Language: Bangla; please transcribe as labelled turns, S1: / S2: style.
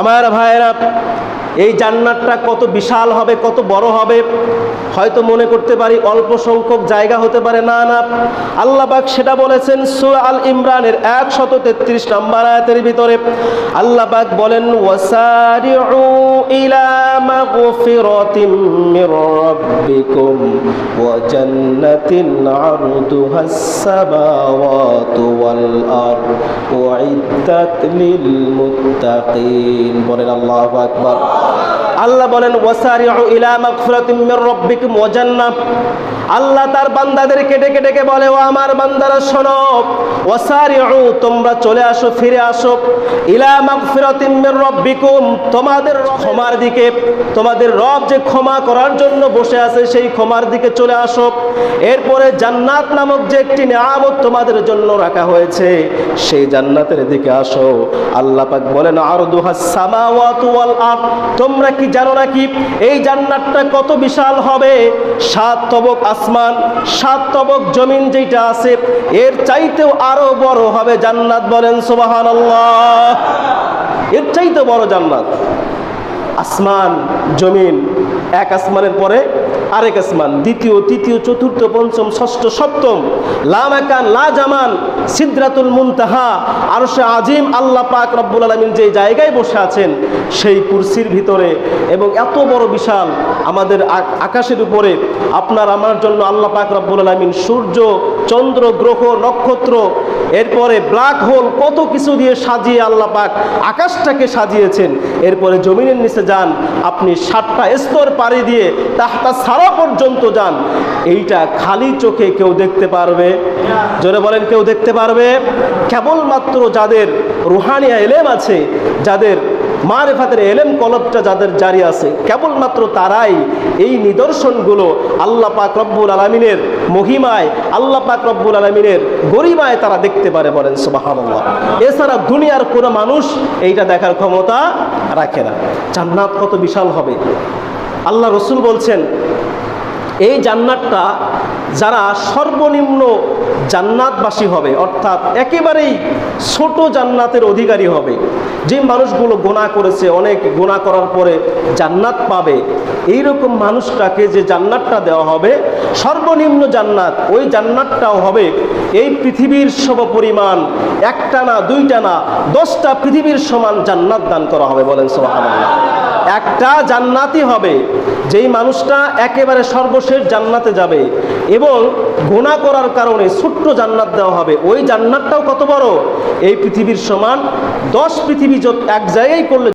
S1: আমার ভাইয়েরা, এই জান্নাতটা কত বিশাল হবে, কত বড় হবে, হয়তো মনে করতে পারি অল্প সংখ্যক জায়গা হতে পারে। না না আল্লাহবাক সেটা বলেছেন সূরা আল ইমরানের একশত তেত্রিশ নম্বর আয়াতের ভিতরে। আল্লাহবাক বলেন, ওয়াসারিউ ইলা আল্লাহু বলেন ওয়াসারিউ ইলা মাগফিরাতিন মির রাব্বিকুম ওয়া জান্নাহ আল্লাহ তার বান্দাদেরকে কেটে ডেকে বলে, ও আমার বান্দারা, শোনো, ওয়াসারিউ, তোমরা চলে আসো, ফিরে আসো, ইলা মাগফিরাতিম মির তোমাদের ক্ষমার দিকে, তোমাদের রব যে ক্ষমা করার জন্য বসে আছে, সেই ক্ষমার দিকে চলে আসো। এরপরে জান্নাত নামক যে একটি নিয়ামত তোমাদের জন্য রাখা হয়েছে, সেই জান্নাতের দিকে আসো। আল্লাহ পাক বলেন আরদুহাস সামাওয়াতু ওয়াল আরদ, তোমরা কি জানো নাকি, এই জান্নাতটা কত বিশাল হবে? সাত তবক আসমান, সাত তবক জমিন যেটা আছে, এর চাইতেও আরও বড় হবে জান্নাত বলেন সোবাহান এর চাইতে বড় জান্নাত। আসমান, জমিন এক আসমানের পরে আরেক আসমান, দ্বিতীয়, তৃতীয়, চতুর্থ, পঞ্চম, ষষ্ঠ, সপ্তম লামাকান লা জামান, সিদ্রাতুল মুনতাহা আর সে আজিম, আল্লাহ পাক রব্বুল আলমিন যে জায়গায় বসে আছেন সেই কুরসির ভিতরে। এবং এত বড় বিশাল আমাদের আকাশের উপরে আপনার আমার জন্য আল্লাহ পাক রব্বুল আলমিন সূর্য, চন্দ্র, গ্রহ, নক্ষত্র, এরপরে ব্ল্যাক হোল, কত কিছু দিয়ে সাজিয়ে আল্লাহ পাক আকাশটাকে সাজিয়েছেন। এরপরে জমিনের নিচে যান, আপনি সাতটা স্তর পাড়ি দিয়ে তাহতা সারা পর্যন্ত যান। এইটা খালি চোখে কেউ দেখতে পারবে। জোরে বলেন, কেউ দেখতে পারবে? কেবলমাত্র যাদের রুহানিয়া এলেম আছে, যাদের মারেফাতের এলেম কলবটা যাদের জারি আছে, কেবলমাত্র তারাই এই নিদর্শনগুলো আল্লাহ পাক রব্বুল আলমিনের মহিমায়, আল্লাহ পাক রব্বুল আলমিনের গরিমায় তারা দেখতে পারে বলেন সুবাহান্লাহ এছাড়া দুনিয়ার কোনো মানুষ এইটা দেখার ক্ষমতা রাখে না। জান্নাত কত বিশাল হবে। আল্লাহ রসুল বলছেন, এই জান্নাতটা যারা সর্বনিম্ন জান্নাতবাসী হবে, অর্থাৎ একেবারেই ছোট জান্নাতের অধিকারী হবে, যে মানুষগুলো গোনা করেছে, অনেক গোনা করার পরে জান্নাত পাবে এই রকম মানুষটাকে যে জান্নাতটা দেওয়া হবে, সর্বনিম্ন জান্নাত, ওই জান্নাতটাও হবে, এই পৃথিবীর সম পরিমাণ একটা না দুইটা না দশটা পৃথিবীর সমান জান্নাত দান করা হবে বলেন সোহানাল্লাহ একটা জান্নাতি হবে। যেই মানুষটা একেবারে সর্বশেষ জান্নাতে যাবে এবং গোনা করার কারণে ছোট্ট জান্নাত দেওয়া হবে। ওই জান্নাতটাও কত বড়? এই পৃথিবীর সমান দশ পৃথিবী এক জায়গায় করলে